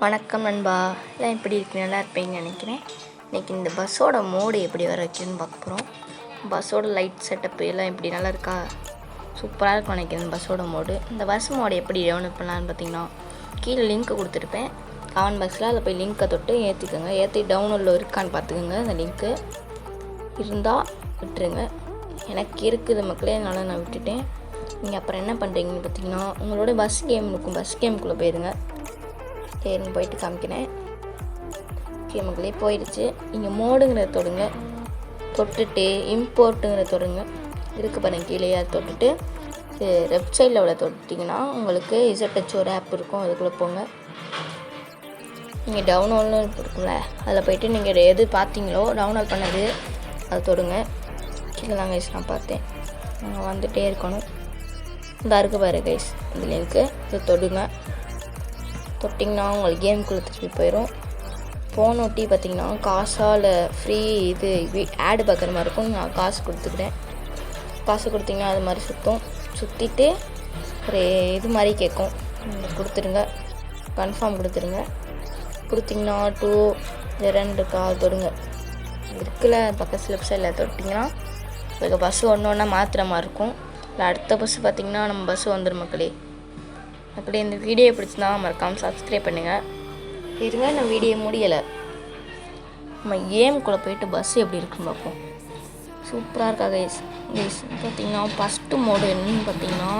வணக்கம் நண்பா. எல்லாம் எப்படி இருக்கு நல்லா இருப்பீங்கன்னு நினைக்கிறேன். இன்றைக்கி இந்த பஸ்ஸோட மோடு எப்படி வர வைக்கணும்னு பார்க்க போகிறோம் பஸ்ஸோட லைட் செட்டப் எல்லாம் எப்படி நல்லா இருக்கா? சூப்பராக இருக்கும் நினைக்கிறேன் இந்த பஸ்ஸோட மோடு இந்த பஸ் மோடு எப்படி டெவலப் பண்ணலான்னு பார்த்தீங்கன்னா கீழே லிங்க் கொடுத்துருப்பேன். காமன் பாக்ஸில் அதில் போய் லிங்க்கை தொட்டு ஏற்றிக்கோங்க ஏற்றி டவுன்லோடில் இருக்கான்னு பார்த்துக்கோங்க அந்த லிங்க்கு இருந்தால் விட்டுருங்க. எனக்கு இருக்குது மக்களே அதனால் நான் விட்டுட்டேன். நீங்கள் அப்புறம் என்ன பண்ணுறீங்கன்னு பார்த்தீங்கன்னா உங்களோட பஸ் கேம் இருக்கும். பஸ் கேமுக்குள்ளே போயிடுங்க சரின்னு போயிட்டு காமிக்கிறேன். ஓகே மக்களே போயிடுச்சு. நீங்கள் மோடுங்கிறத தொடுங்க. தொட்டுட்டு இம்போர்ட்டுங்கிறத தொடுங்க. இருக்கு பாருங்க கீழே அதை தொட்டுட்டு. லெஃப்ட் சைடில் உள்ள தொட்டிங்கன்னா உங்களுக்கு இசட்டச் ஒரு ஆப் இருக்கும். அதுக்குள்ளே போங்க. நீங்கள் டவுன்லோட்னு இருக்கும்ல அதில் போயிட்டு நீங்கள் எது பார்த்தீங்களோ டவுன்லோட் பண்ணது அதை தொடுங்க. கீழே தான் கைஸ் நான் பார்த்தேன். நாங்கள் வந்துகிட்டே இருக்கணும். இந்த இருக்கு பாரு கைஸ் இந்த லிங்க்கு இதை தொடுங்க. தொட்டிங்கன்னா உங்களுக்கு கேம்குள்ளே திருப்பி போயிடும் ஃபோன் ஒட்டி பார்த்தீங்கன்னா காசால் ஃப்ரீ இது ஆடு பார்க்குற மாதிரி இருக்கும். நான் காசு கொடுத்துக்கிறேன். காசு கொடுத்தீங்கன்னா அது மாதிரி சுற்றும் சுற்றிட்டு ஒரு இது மாதிரி கேட்கும். கொடுத்துருங்க. கன்ஃபார்ம் கொடுத்துருங்க. கொடுத்தீங்கன்னா டூ ரெண்டு இருக்கா? தொடுங்க. இருக்குல்ல பக்கத்து ஸ்லிப் சைடில் தொட்டிங்கன்னா இப்போ பஸ்ஸு ஒன்று ஒன்றா மாற்றுற மாதிரி இருக்கும். இல்லை அடுத்த பஸ்ஸு பார்த்தீங்கன்னா நம்ம பஸ்ஸு வந்துடும் மக்களே. அப்படி இந்த வீடியோ பிடிச்சிருந்தா மறக்காமல் சப்ஸ்கிரைப் பண்ணுங்கள் இருங்க நான் வீடியோ முடியலை. நம்ம ஏம்குள்ளே போயிட்டு பஸ் எப்படி இருக்குன்னு பார்ப்போம். சூப்பராக இருக்கா கைஸ் கைஸ் பார்த்தீங்கன்னா ஃபஸ்ட்டு மோடு என்னன்னு பார்த்தீங்கன்னா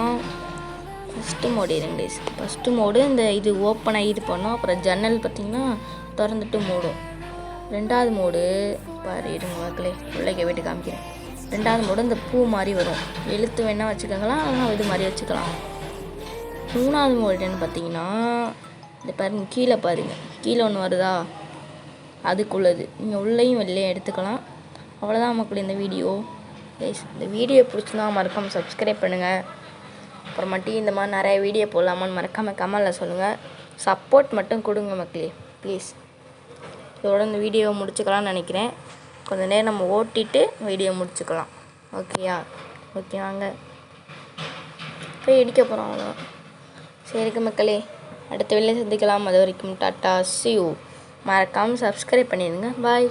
ஃபஸ்ட்டு மோடு இருங்க கைஸ் ஃபஸ்ட்டு மோடு இந்த இது ஓப்பன் ஆகி இது பண்ணோம். அப்புறம் ஜன்னல் பார்த்தீங்கன்னா திறந்துட்டு மூடும் ரெண்டாவது மோடு பாரு இருங்க மக்களே பிள்ளைக்க போயிட்டு காமிக்கிறேன். ரெண்டாவது மோடு இந்த பூ மாதிரி வரும். எழுத்து வேணால் வச்சுக்கோங்களா ஆனால் இது மாதிரி வச்சுக்கலாம். மூணாவது மோடுன்னு பார்த்தீங்கன்னா இந்த பாருங்க கீழே பாருங்கள் கீழே ஒன்று வருதா? அதுக்குள்ளது. நீங்கள் உள்ளேயும் வெளிலையும் எடுத்துக்கலாம். அவ்வளோதான் மக்கள் இந்த வீடியோ. கைஸ் இந்த வீடியோ பிடிச்சிருந்தா மறக்காமல் சப்ஸ்கிரைப் பண்ணுங்கள் அப்புறமாட்டி இந்த மாதிரி நிறைய வீடியோ போடலாமான்னு மறக்காமல் கமலில் சொல்லுங்கள் சப்போர்ட் மட்டும் கொடுங்க மக்களே ப்ளீஸ் இதோட இந்த வீடியோவை முடிச்சுக்கலாம்னு நினைக்கிறேன். கொஞ்ச நேரம் நம்ம ஓட்டிட்டு வீடியோ முடிச்சுக்கலாம். ஓகேயா ஓகே வாங்க. போய் இடிக்க போகிறோம் அவ்வளோ சரிங்க மக்களே அடுத்த வெளியே சந்திக்கலாம். அது வரைக்கும் டாட்டா சியூ மறக்காமல் சப்ஸ்கிரைப் பண்ணிடுங்க. பாய்